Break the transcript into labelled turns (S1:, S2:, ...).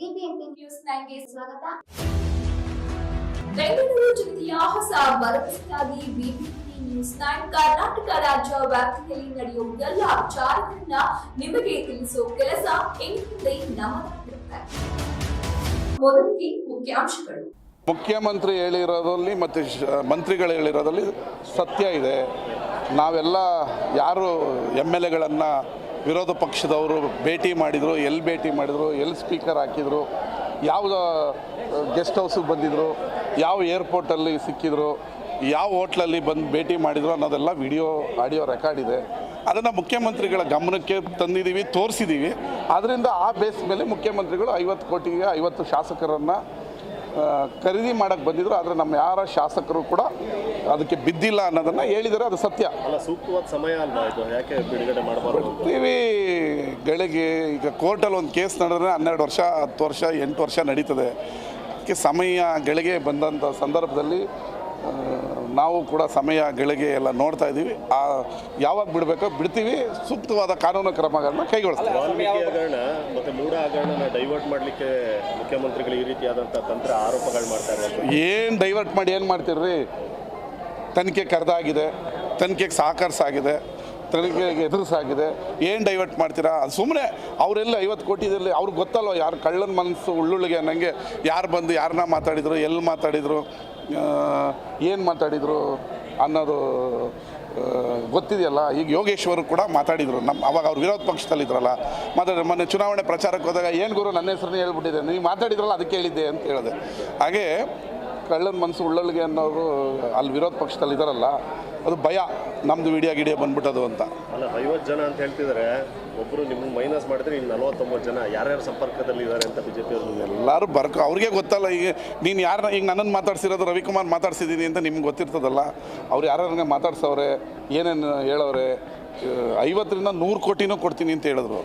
S1: BBMP news ನೈನ್ಗೆ ಸ್ವಾಗತ.
S2: ಬೆಂಗಳೂರು ಜಿಲ್ಲೆಯ ಹೊಸ ಭರವಸೆಯಾಗಿ ಬಿಬಿಎಂಪಿ ನ್ಯೂಸ್ ನೈನ್ ಕರ್ನಾಟಕ ರಾಜ್ಯ ವ್ಯಾಪ್ತಿಯಲ್ಲಿ ನಡೆಯುವ ಎಲ್ಲ ವಿಚಾರಗಳನ್ನ ನಿಮಗೆ ತಿಳಿಸುವ ಕೆಲಸ ಇನ್ಮುಂದೆ ನಮ್ಮದಾಗಿರುತ್ತೆ ಮೊದಲಿಗೆ ಮುಖ್ಯಾಂಶಗಳು.
S3: ಮುಖ್ಯಮಂತ್ರಿ ಹೇಳಿರೋದ್ರಲ್ಲಿ ಮತ್ತು ಮಂತ್ರಿಗಳು ಹೇಳಿರೋದ್ರಲ್ಲಿ ಸತ್ಯ ಇದೆ. ನಾವೆಲ್ಲ ಯಾರು ಎಂ ಎಲ್ ಎಗಳನ್ನು ವಿರೋಧ ಪಕ್ಷದವರು ಭೇಟಿ ಮಾಡಿದರು, ಎಲ್ಲಿ ಭೇಟಿ ಮಾಡಿದರು, ಎಲ್ಲಿ ಸ್ಪೀಕರ್ ಹಾಕಿದರು, ಯಾವ ಗೆಸ್ಟ್ ಹೌಸಿಗೆ ಬಂದಿದ್ದರು ಯಾವ ಏರ್ಪೋರ್ಟಲ್ಲಿ ಸಿಕ್ಕಿದ್ರು, ಯಾವ ಹೋಟ್ಲಲ್ಲಿ ಬಂದು ಭೇಟಿ ಮಾಡಿದ್ರು ಅನ್ನೋದೆಲ್ಲ ವಿಡಿಯೋ ಆಡಿಯೋ ರೆಕಾರ್ಡ್ ಇದೆ. ಅದನ್ನು ಮುಖ್ಯಮಂತ್ರಿಗಳ ಗಮನಕ್ಕೆ ತಂದಿದ್ದೀವಿ ತೋರಿಸಿದ್ದೀವಿ ಅದರಿಂದ ಆ ಬೇಸ್ ಮೇಲೆ ಮುಖ್ಯಮಂತ್ರಿಗಳು ಐವತ್ತು ಕೋಟಿಗೆ ಐವತ್ತು ಶಾಸಕರನ್ನು ಖರೀದಿ ಮಾಡಕ್ಕೆ ಬಂದಿದ್ರು ಆದರೆ ನಮ್ಮ ಯಾರ ಶಾಸಕರು ಕೂಡ ಅದಕ್ಕೆ ಬಿದ್ದಿಲ್ಲ ಅನ್ನೋದನ್ನು ಹೇಳಿದರೆ ಅದು ಸತ್ಯ.
S4: ಅಲ್ಲ ಸೂಕ್ತವಾದ ಸಮಯ ಅಲ್ವಾ ಇದು? ಯಾಕೆ ಬಿಡುಗಡೆ ಮಾಡಬಾರ್ದು
S3: ಟಿ ಗಳಿಗೆ ಈಗ ಕೋರ್ಟಲ್ಲಿ ಒಂದು ಕೇಸ್ ನಡೆದ್ರೆ ಹನ್ನೆರಡು ವರ್ಷ ಹತ್ತು ವರ್ಷ ಎಂಟು ವರ್ಷ ನಡೀತದೆ. ಅದಕ್ಕೆ ಸಮಯ ಗಳಿಗೆ ಬಂದಂಥ ಸಂದರ್ಭದಲ್ಲಿ ನಾವು ಕೂಡ ಸಮಯ ಗಳಿಗೆ ಎಲ್ಲ ನೋಡ್ತಾ ಇದ್ದೀವಿ. ಆ ಯಾವಾಗ ಬಿಡಬೇಕೋ ಬಿಡ್ತೀವಿ. ಸೂಕ್ತವಾದ ಕಾನೂನು ಕ್ರಮಗಳನ್ನ ಕೈಗೊಳ್ತೀವಿ
S4: ವಾಲ್ಮೀಕಿ ಹಗರಣ ಮತ್ತೆ ಮೂಡ ಹಗರಣನ ಡೈವರ್ಟ್ ಮಾಡಲಿಕ್ಕೆ ಮುಖ್ಯಮಂತ್ರಿಗಳು ಈ ರೀತಿಯಾದಂಥ ತಂತ್ರ ಆರೋಪಗಳು ಮಾಡ್ತಾ ಇರುವಂಥದ್ದು
S3: ಏನು ಡೈವರ್ಟ್ ಮಾಡಿ ಏನು ಮಾಡ್ತೀರ್ರಿ? ತನಿಖೆ ಕರೆದಾಗಿದೆ ತನಿಖೆಗೆ ಸಹಕರಿಸಾಗಿದೆ ತನಿಖೆಗೆ ಎದುರಿಸಾಗಿದೆ. ಏನು ಡೈವರ್ಟ್ ಮಾಡ್ತೀರಾ? ಅದು ಸುಮ್ಮನೆ ಅವರೆಲ್ಲ ಐವತ್ತು ಕೋಟಿದಲ್ಲಿ ಅವ್ರಿಗೆ ಗೊತ್ತಲ್ವ ಯಾರು ಕಳ್ಳನ ಮನಸ್ಸು ಉಳ್ಳುಳ್ಳಿಗೆ ಅನ್ನಂಗೆ ಯಾರು ಬಂದು ಯಾರನ್ನ ಮಾತಾಡಿದರು ಎಲ್ಲಿ ಮಾತಾಡಿದರು? ಏನು ಮಾತಾಡಿದರು ಅನ್ನೋದು ಗೊತ್ತಿದೆಯಲ್ಲ? ಈಗ ಯೋಗೇಶ್ವರು ಕೂಡ ಮಾತಾಡಿದರು. ನಮ್ಮ ಅವಾಗ ಅವ್ರು ವಿರೋಧ ಪಕ್ಷದಲ್ಲಿದ್ದರಲ್ಲ ಮಾತಾಡಿದ್ರು. ಮೊನ್ನೆ ಚುನಾವಣೆ ಪ್ರಚಾರಕ್ಕೆ ಹೋದಾಗ ಏನು ಗುರು ನನ್ನ ಹೆಸರನ್ನೇ ಹೇಳ್ಬಿಟ್ಟಿದೆ ನೀವು ಮಾತಾಡಿದ್ರಲ್ಲ, ಅದಕ್ಕೆ ಹೇಳಿದ್ದೆ ಅಂತ ಹೇಳಿದೆ. ಹಾಗೆ ಕಳ್ಳನ ಮನಸ್ಸು ಉಳ್ಳಲ್ಗೆ ಅನ್ನೋರು ಅಲ್ಲಿ ವಿರೋಧ ಪಕ್ಷದಲ್ಲಿ ಇದಾರಲ್ಲ ಅದು ಭಯ. ನಮ್ದು ವಿಡಿಯೋ ಗಿಡಿಯೋ ಬಂದ್ಬಿಟ್ಟದು ಅಂತ.
S4: ಅಲ್ಲ ಐವತ್ತು ಜನ ಅಂತ ಹೇಳ್ತಿದ್ದಾರೆ ಒಬ್ಬರು ನಿಮ್ಗೆ ಮೈನಸ್ ಮಾಡಿದ್ರೆ ಇನ್ನು ನಲವತ್ತೊಂಬತ್ತು ಜನ ಯಾರ್ಯಾರು ಸಂಪರ್ಕದಲ್ಲಿ ಇದ್ದಾರೆ ಅಂತ ಬಿ ಜೆ ಪಿ
S3: ಎಲ್ಲರೂ ಬರ್ಕ ಅವ್ರಿಗೆ ಗೊತ್ತಲ್ಲ ಈಗ ನೀನು ಯಾರನ್ನ ಈಗ ನನ್ನನ್ನು ಮಾತಾಡ್ಸಿರೋದು ರವಿಕುಮಾರ್ ಮಾತಾಡ್ಸಿದ್ದೀನಿ ಅಂತ ನಿಮ್ಗೆ ಗೊತ್ತಿರ್ತದಲ್ಲ ಅವ್ರು ಯಾರ್ಯಾರಂಗೆ ಮಾತಾಡ್ಸವ್ರೆ ಏನೇನು ಹೇಳೋರೆ ಐವತ್ತರಿಂದ ನೂರು ಕೋಟಿನೂ ಕೊಡ್ತೀನಿ ಅಂತ ಹೇಳಿದ್ರು.